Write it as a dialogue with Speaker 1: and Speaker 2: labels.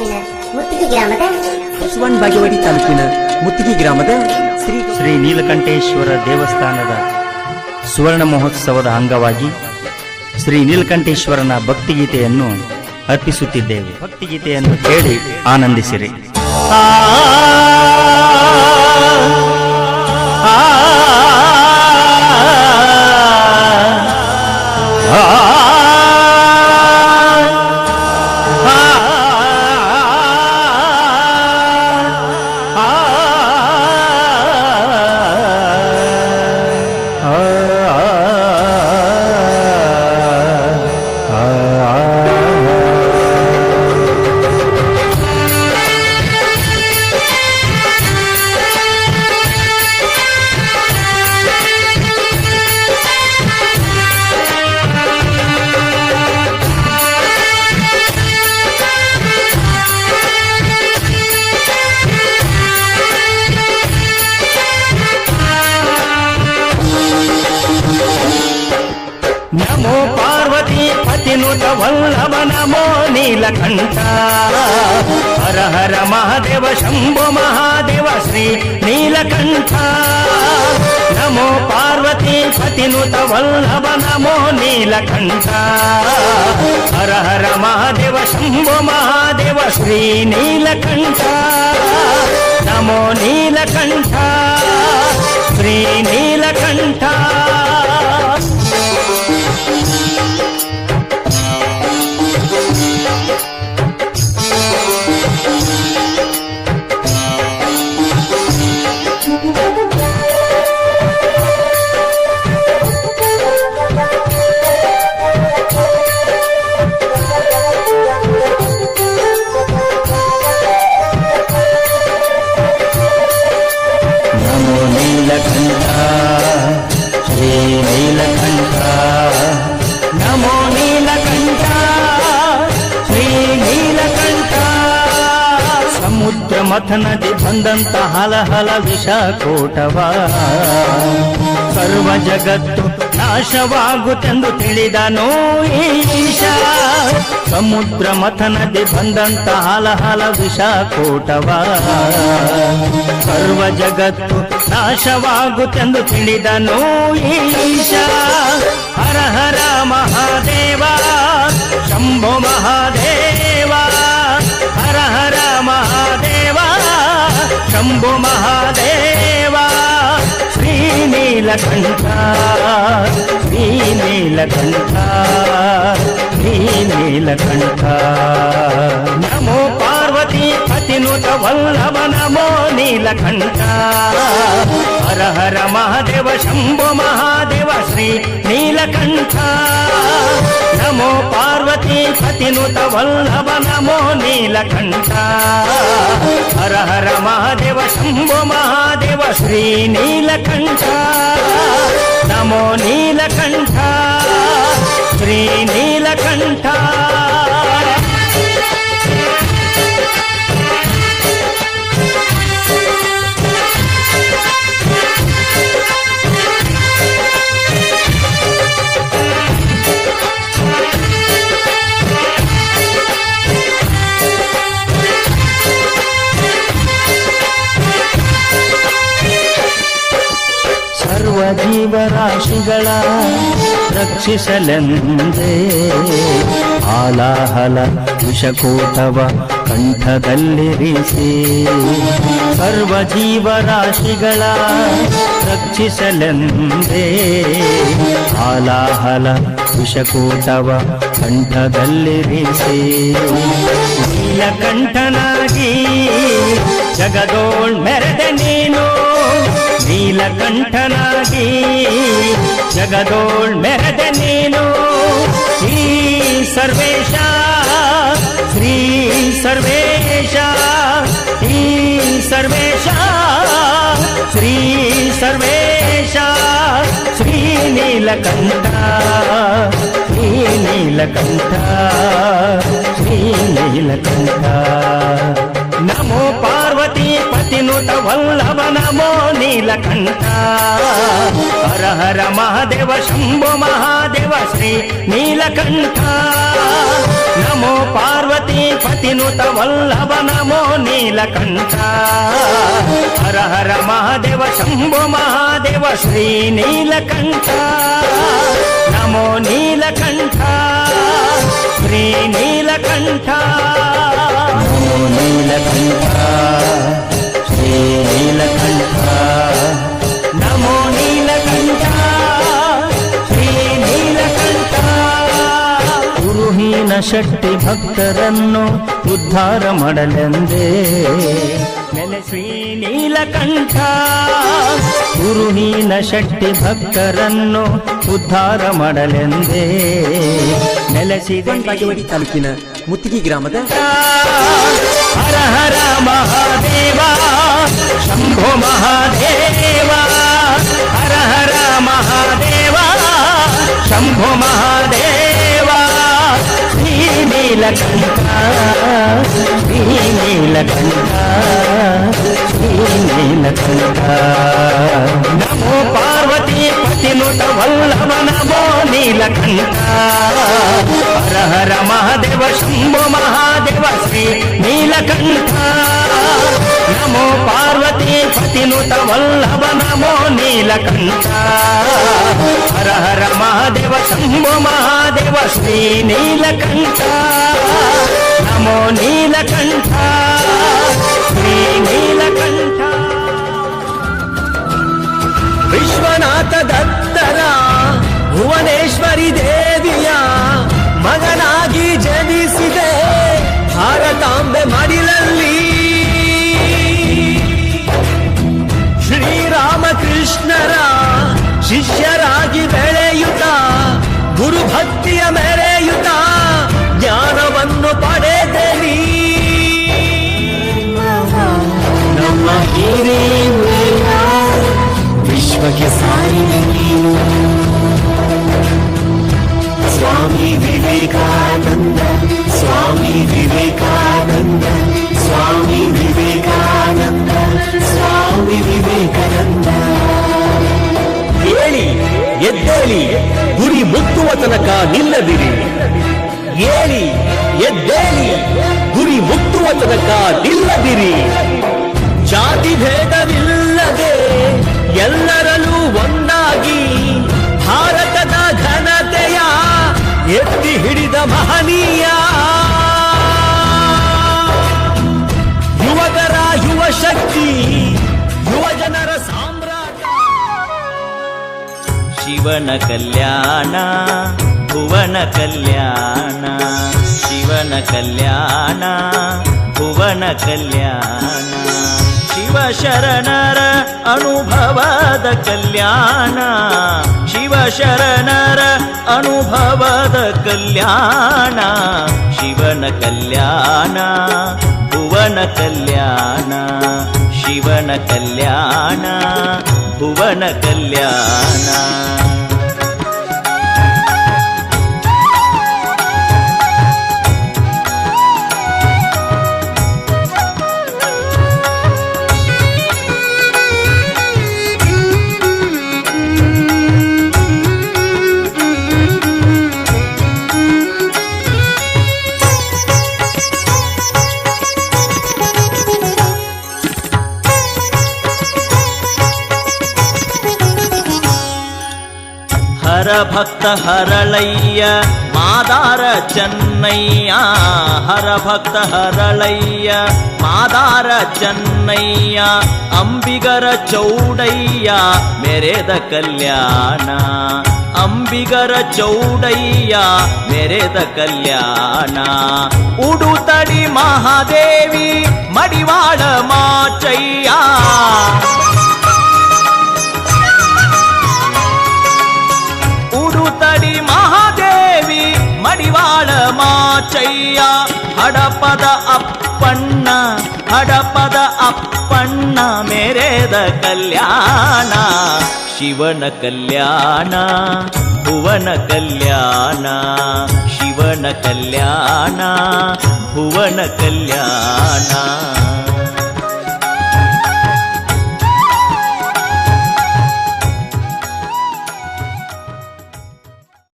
Speaker 1: ತಾಲೂಕಿನ ಮುತ್ತಿಗೆ ಗ್ರಾಮದ
Speaker 2: ಬಸವನ್ ಬಾಗೇವಾಡಿ ತಾಲೂಕಿನ ಮುತ್ತಿಗೆ ಗ್ರಾಮದ ಶ್ರೀ
Speaker 3: ಶ್ರೀ ನೀಲಕಂಠೇಶ್ವರ ದೇವಸ್ಥಾನದ ಸುವರ್ಣ ಮಹೋತ್ಸವದ ಅಂಗವಾಗಿ ಶ್ರೀ ನೀಲಕಂಠೇಶ್ವರನ ಭಕ್ತಿಗೀತೆಯನ್ನು ಅರ್ಪಿಸುತ್ತಿದ್ದೇವೆ. ಭಕ್ತಿಗೀತೆಯನ್ನು ಕೇಳಿ ಆನಂದಿಸಿರಿ. నీలకంఠ హర హర మహాదేవ శంభో మహాదేవ శ్రీ నీలకంఠ. నమో పార్వతీ పతినుత వల్లభ నమో నీలకంఠ. హర హర మహాదేవ శంభో మహాదేవ శ్రీ నీలకంఠ. నమో నీలకంఠ. ಮಥನದಿ ಬಂದಂತ ಹಲ ಹಲ ವಿಷ ಕೋಟವ ಸರ್ವ ಜಗತ್ತು ನಾಶವಾಗುತ್ತೆಂದು ತಿಳಿದನೋ ಈಶ ಸಮುದ್ರ ಮಥನದಿ ಬಂದಂತ ಹಲಹಲ ಹಲ ವಿಷ ಕೋಟವ ಸರ್ವ ಜಗತ್ತು ನಾಶವಾಗುತ್ತೆಂದು ತಿಳಿದನು ಈಶ ಹರ ಹರ ಮಹಾದೇವ, ಶಂಭೋ ಮಹಾದೇವ. శంభు మహాదేవా శ్రీనీలకంఠ శ్రీనీలకంఠ శ్రీనీలకంఠ. నమో పార్వతీ పతి పతినుత వల్లవ నమో నీలకంఠ. హర మహాదేవ శంభో మహాదేవ శ్రీ నీలకంఠ. నమో పార్వతీ పార్వతీపతినుత వల్లభ నమో నీలకంఠ. హర హర మహాదేవ శంభో మహాదేవ శ్రీ నీలకంఠ. నమో నీలకంఠ. శ్రీ నీలకంఠ. ಜೀವರಾಶಿಗಳ ರಕ್ಷಿಸಲೆಂದೇ ಆಲಾಹಲ ವಿಷಕೂಟವ ಕಂಠದಲ್ಲಿರಿಸಿ ಸರ್ವ ಜೀವರಾಶಿಗಳ ರಕ್ಷಿಸಲೆಂದೇ ಆಲಾಹಲ ವಿಷಕೂಟವ ಕಂಠದಲ್ಲಿರಿಸಿ ನೀಲಕಂಠನಾಗಿ ಜಗದೋಳ್ ಮೆರೆದ ನೀನು ನೀಲಕಂಠನಾಗಿ ಜಗದೋಳ್ ಮೆರೆದ ನೀನು ಈ ಸರ್ವೇಶ ಶ್ರೀ ಸರ್ವೇಶ ಈ ಸರ್ವೇಶ ಶ್ರೀ ಸರ್ವೇಶ ಶ್ರೀ ನೀಲಕಂಠ ಶ್ರೀ ನೀಲಕಂಠ ಶ್ರೀ ನೀಲಕಂಠ ನಮೋ ಪಾರ್ವತಿ పతి పతినుత వల్లభ వల్లవనమో నీలకంఠ హర హర మహాదేవ శంభో మహాదేవ శ్రీ నీలకంఠ. నమో పార్వతీ పతినుత వల్లభ వల్లవనమో నీలకంఠ హర హర మహాదేవ శంభో మహాదేవ శ్రీ నీలకంఠ. నమో నీలకంఠ. శ్రీ నీలకంఠ. నమో నీల ಶಕ್ತಿ ಭಕ್ತರನ್ನು ಉದ್ಧಾರ ಮಾಡಲೆಂದೇ. ಶ್ರೀ ನೀಲಕಂಠ ಗುರುಹೀನ ಶಕ್ತಿ ಭಕ್ತರನ್ನು ಉದ್ಧಾರ ಮಾಡಲೆಂದೇ. ನೆಲೆಸಿದೆ
Speaker 2: ತಾಲೂಕಿನ ಮುತ್ತಿಗೆ ಗ್ರಾಮದ
Speaker 3: ಹರ ಹರ ಮಹಾದೇವ, ಶಂಭೋ ಮಹಾದೇವ, ಹರ ಹರ ಮಹಾದೇವ నీలకంఠ శ్రీ
Speaker 1: నీలకంఠ శ్రీ నీలకంఠ నమో పార్వతీ పతినుత వల్లభ నమో నీలకంఠ. హర మహాదేవ శంభో మహాదేవ శ్రీ నీలకంఠ. నమో పార్వతి తినుత వల్లభ నమో నీలకంఠ. హర హర మహాదేవ శంభో మహాదేవ శ్రీ నీలకంఠ. నమో నీలకంఠ. 极限 ತನಕ ನಿಲ್ಲದಿರಿ. ಏಳಿ, ಎದ್ದೇಳಿ, ಗುರಿ ಮುಟ್ಟುವ ತನಕ ನಿಲ್ಲದಿರಿ. ಜಾತಿ ಭೇದವಿಲ್ಲದೆ ಎಲ್ಲರಲ್ಲೂ ಒಂದಾಗಿ ಭಾರತದ ಘನತೆಯ ಎತ್ತಿ ಹಿಡಿದ ಮಹನೀಯ
Speaker 4: ಶಿವನ ಕಲ್ಯಾಣ, ಭುವನ ಕಲ್ಯಾಣ. ಶಿವನ ಕಲ್ಯಾಣ, ಭುವನ ಕಲ್ಯಾಣ. ಶಿವ ಶರಣರ ಅನುಭವದ ಕಲ್ಯಾಣ. ಶಿವ ಶರಣರ ಅನುಭವದ ಕಲ್ಯಾಣ. ಶಿವನ ಕಲ್ಯಾಣ, ಭುವನ ಕಲ್ಯಾಣ. ಶಿವನ ಕಲ್ಯಾಣ, ಭುವನ ಕಲ್ಯಾಣ. ಹರ ಭಕ್ತ ಹರಳಯ್ಯ ಮಾದಾರ ಚೆನ್ನಯ್ಯ ಹರ ಭಕ್ತ ಹರಳಯ್ಯ ಮಾದಾರ ಚೆನ್ನಯ್ಯ ಅಂಬಿಗರ ಚೌಡಯ್ಯ ಮೆರೆದ ಕಲ್ಯಾಣ ಅಂಬಿಗರ ಚೌಡಯ್ಯ ಮೆರೆದ ಕಲ್ಯಾಣ ಉಡುತಡಿ ಮಹಾದೇವಿ ಮಡಿವಾಳ ಮಾಚಯ್ಯ ಹಡಪದ ಅಪ್ಪಣ್ಣ ಹಡಪದ ಅಪ್ಪಣ್ಣ ಮೇರೆದ ಕಲ್ಯಾಣ ಶಿವನ ಕಲ್ಯಾಣ ಭುವನ ಕಲ್ಯಾಣ ಶಿವನ ಕಲ್ಯಾಣ ಭುವನ ಕಲ್ಯಾಣ.